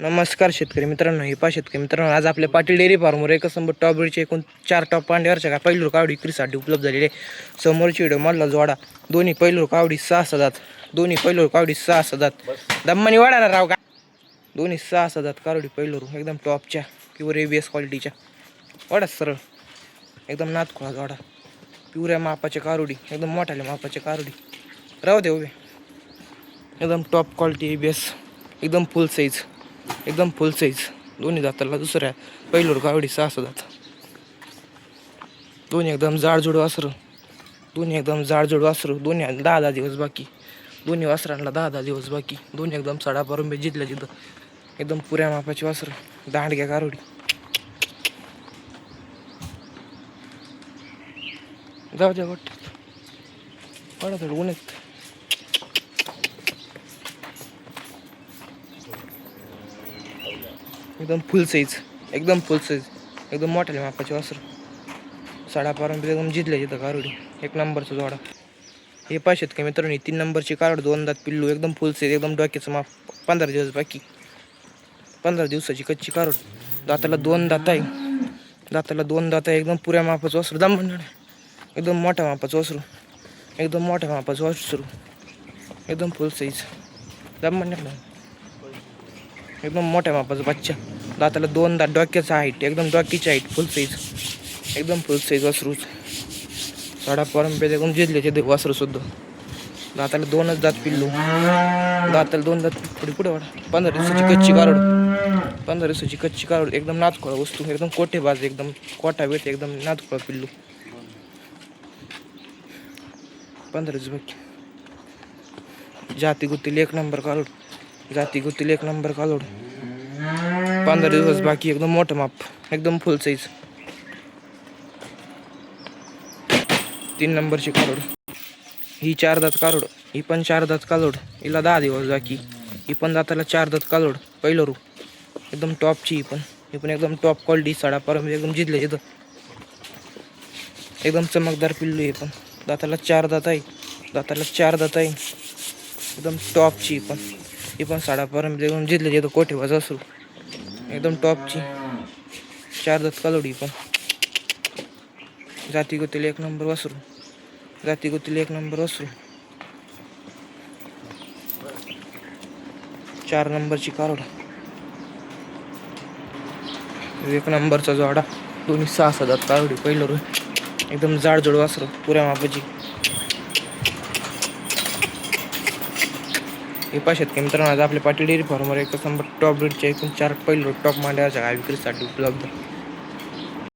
नमस्कार शेतकरी मित्रांनो हे पा शेतकरी मित्रांनो आज आपल्या पाटील डेअरी फार्मवर एक संबर टॉप ब्रीडचे एकूण चार टॉप पांड्यावरच्या का पहिलूर कावडी विक्रीसाठी उपलब्ध झालेले आहे. समोरची व्हिडिओ मधला जोडा दोन्ही पहिलूर कावडी सहा सदात दोन्ही पहिलूर कावडी सहा सदात दम्मानी वाढा ना राव का? दोन्ही सहा सदात कारोडी पहिलूर एकदम टॉपच्या किंवा ए बी एस क्वालिटीच्या वाडा सरळ. एकदम नातखोळा जोडा. पिवऱ्या मापाच्या कारुडी एकदम मोठ्याल्या मापाच्या कारोडी राहू दे उभे. एकदम top quality A B S एकदम फुल साईज एकदम फुल साईज दोन्ही जाताला दुसऱ्या. पहिलोर कावडी सहा जात दोन्ही एकदम जाडजूड वासरू. दोन्ही एकदम जाडजूड वासरं. दोन्ही दहा दहा दिवस बाकी. दोन्ही वासरांना दहा दहा दिवस बाकी. दोन्ही एकदम साडा परंबे जिथल्या जिथं एकदम पुऱ्या मापाची वासरं. दांडग्या कारोडी जाऊ द्या वाटत पडा थोडं एकदम फुल साईज एकदम फुल साईज एकदम मोठ्या मापाचे वासर साडा पारंपरिक एकदम जिथल्या जिथं कारोडी. एक नंबरचा जोडा. हे पाचशेत का नाही तीन नंबरची कारोड दोन दात पिल्लू एकदम फुल साईज एकदम डोक्याचं माप. पंधरा दिवस बाकी. पंधरा दिवसाची कच्ची कारोड. दाताला दोन दात आहे. दाताला दोन दात आहे. एकदम पुऱ्या मापाचं वासरू दम एकदम मोठ्या मापाचं वासरू एकदम मोठ्या मापाचं वासरू एकदम फुल साईज दम एकदम मोठ्या मापाचं बच्चा. दाताला दोन दात डोक्याचा हाईट एकदम डोक्याची हाईट फुल साईज एकदम फुल साईज वासरूच साडा परंपे एकदम जिजले ते वासरू सुद्धा. दाताला दोनच दात पिल्लू. दाताला दोन दात पुढे पुढे वाढ. पंधरा दिवसाची कच्ची कारोड पंधरा दिवसाची कच्ची कारोड एकदम नातखोळा वस्तू. एकदम कोठे कोठेबाज एकदम कोठा वेट एकदम नातखोळा पिल्लू. पंधरा दिवस जाती गुत्तील एक नंबर कालोड जाती गुत्तील एक नंबर कालोड पंधरा दिवस बाकी एकदम मोठं माप. एकदम फुल साईज तीन नंबरची कारोड ही चार दात कालोड. ही पण चार दात कालोड. हिला दहा दिवस बाकी. ही पण दाताला चार दात कालोड. पहिलं रू एकदम टॉपची ही पण. ही पण एकदम टॉप क्वालिटी साडा परम. एकदम जिथले जिथं. एकदम चमकदार पिल्लू हे पण. दाताला चार दात आहे. दाताला चार दात आहे. एकदम टॉपची पण. ही पण साडा परम. एकदम जिथले जिथं कोठे वाज असू. एकदम टॉपची. चार दात कालोडी पण. जाती गोतीला एक नंबर वासरू. जाती गोतीला एक नंबर वासरू. चार नंबरची कारोडा. एक नंबरचा जोडा. दोन्ही सहा सात कारोडी पहिलं एकदम जाडजोड वासरू. पुऱ्या मापाची. हे पाचशेत की मित्रांनो आज आपल्या पाटी डेअरी फार्मर एक नंबर टॉप रेटचे एकूण चार पहिलं टॉप मांड्याच्या विक्रीसाठी उपलब्ध.